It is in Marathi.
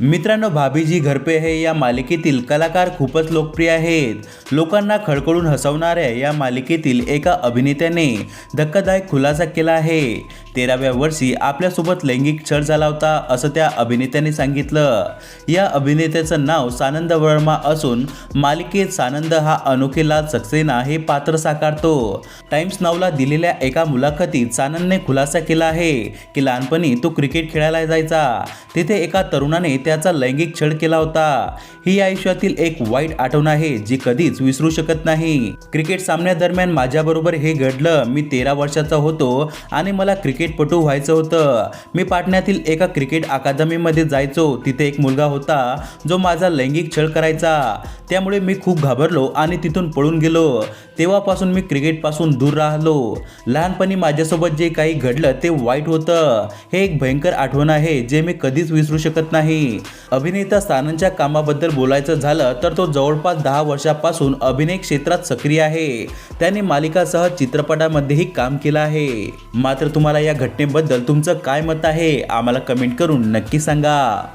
मित्रांनो भाभीजी घरपे है या मालिकेतील कलाकार खूपच लोकप्रिय आहेत. लोकांना खळखळून हसवणाऱ्या या मालिकेतील एका अभिनेत्याने धक्कादायक खुलासा केला आहे. तेराव्या वर्षी आपल्यासोबत लैंगिक छळ झाला होता असं त्या अभिनेत्याने सांगितलं. या अभिनेत्याचं नाव सानंद वर्मा असून मालिकेत सानंद हा अनोखे लाल सक्सेना हे पात्र साकारतो. टाइम्स नावला दिलेल्या एका मुलाखतीत सानंदने खुलासा केला आहे की लहानपणी तो क्रिकेट खेळायला जायचा. तिथे एका तरुणाने त्याचा लैंगिक छळ केला होता. ही आयुष्यातील एक वाईट आठवण आहे जी कधीच विसरू शकत नाही. क्रिकेट सामन्यादरम्यान माझ्याबरोबर हे घडलं. मी तेरा वर्षाचा होतो आणि मला क्रिकेटपटू व्हायचं होतं. मी पाटण्यातील एका क्रिकेट अकादमीमध्ये जायचो. तिथे एक मुलगा होता जो माझा लैंगिक छळ करायचा. त्यामुळे मी खूप घाबरलो आणि तिथून पळून गेलो. तेव्हापासून मी क्रिकेटपासून दूर राहिलो. लहानपणी माझ्यासोबत जे काही घडलं ते वाईट होतं. हे एक भयंकर आठवण आहे जे मी कधीच विसरू शकत नाही. नाही अभिनेता सानंदच्या कामाबद्दल बोलायचं झालं तर तो जवळपास दहा वर्षापासून अभिनय क्षेत्रात सक्रिय आहे. त्याने मालिकासह चित्रपटामध्येही काम केलं आहे. मात्र तुम्हाला या घटनेबद्दल तुमचं काय मत आहे? आम्हाला कमेंट करून नक्की सांगा.